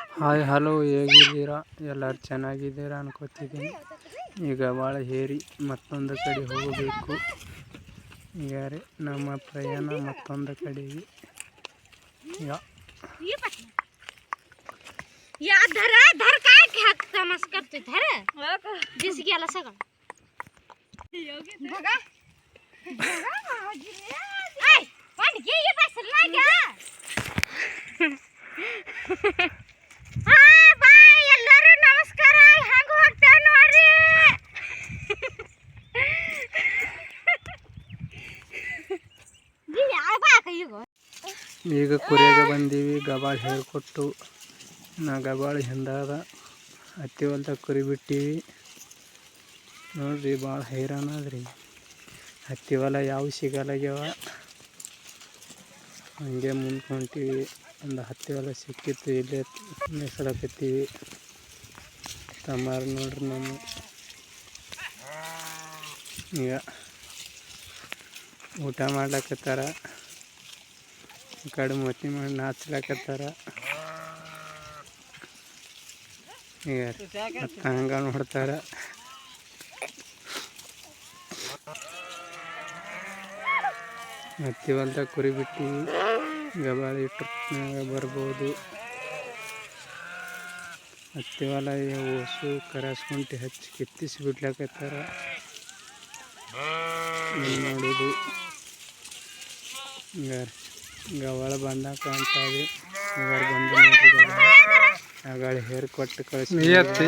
Hi hello ಹೇಗಿದ್ದೀರಾ? ಎಲ್ಲರೂ ಚೆನ್ನಾಗಿದ್ದೀರಾ ಅನ್ಕೋತಿದ್ದೀನಿ. ಈಗ ಭಾಳ ಹೇರಿ ಮತ್ತೊಂದು ಕಡೆ ಹೋಗಬೇಕು. ಈಗ ರೀ ನಮ್ಮ ಪ್ರಯಾಣ ಮತ್ತೊಂದು ಕಡೆಗೆ. ಈಗ ಯಾ ಈ ಈಗ ಕುರಿಯಾಗ ಬಂದೀವಿ ಗಬಾಳ ಹೇಳ್ಕೊಟ್ಟು, ನಾ ಗಬಾಳ ಹಿಂದಾದ ಹತ್ತಿ ಹೊಲ್ದಾಗ ಕುರಿ ಬಿಟ್ಟೀವಿ. ನೋಡ್ರಿ ಭಾಳ ಹೈರಾಣ ಅದ್ರಿ ಹತ್ತಿ ಹೊಲ ಯಾವ ಸಿಗಲಾಗ್ಯವ? ಹಂಗೆ ಮುಂದ್ಕೊಂತೀವಿ. ಒಂದು ಹತ್ತಿ ಹೊಲ ಸಿಕ್ಕಿತ್ತು, ಇಲ್ಲೇ ನೆಸಳಕತ್ತೀವಿ. ತಮ್ಮಾರು ನೋಡ್ರಿ ನಮ್ಮ ಈಗ ಊಟ ಮಾಡ್ಲಕತ್ತಾರ. ಕಡೆ ಮತ್ತಿ ಮಾಡಿ ನಾಚ್ಲಾಕತ್ತಾರ. ಈಗ ಹಂಗ ನೋಡ್ತಾರ. ಮತ್ತಿ ಹೊಲ್ದಾಗ ಕುರಿ ಬಿಟ್ಟು ಗಬಾಳಿ ಟ್ರಿಪ್ನಾಗ ಬರ್ಬೋದು. ಹತ್ತಿ ಹೊಲ ಓಸು ಕರಸ್ಕೊಂಟಿ ಹಚ್ಚಿ ಕಿತ್ತಿಸಿ ಬಿಡ್ಲಾಕತ್ತಾರ. ಏನು ಮಾಡೋದು? ಈಗ ಗವಾಳ ಬಂದಾಗ ಕಾಣ್ತಾವೆ ಈಗ ಬಂದು ನೋಡ್ರಿ ಗವಾಳ. ಆಗಾಳಿ ಹೇರ್ ಕೊಟ್ಟು ಕಳಿಸಿ ಬರುತ್ತೆ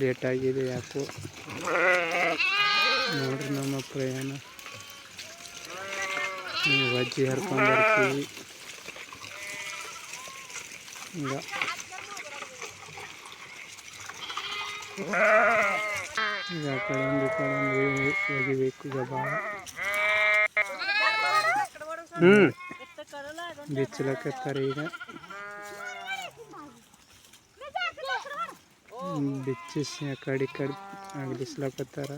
ಲೇಟ್ ಆಗಿದೆ ಯಾಕೋ. ನೋಡ್ರಿ ನಮ್ಮ ಪ್ರಯಾಣ. ಅಜ್ಜಿ ಹರ್ಕೊಂಡು ಬರ್ತೀವಿ. ಈಗ. ಈಗ ಆ ಕಡೆ ಒಂದು ಈ ಕಡೆ ಒಂದು ಒಗಿಬೇಕು ಈಗ ಭಾಳ ಬಿಚ್ಚಲಕತ್ತಾರೆ ಈಗ ಹ್ಮ್, ಬಿಚ್ಚಿಸಿ ಆ ಕಡೆ ಈ ಕಡೆ ಅಗಲಿಸ್ಲಕತ್ತಾರ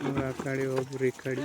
ಇವ್ರು ಆ ಕಡೆ ಒಬ್ರು ಈ ಕಡೆ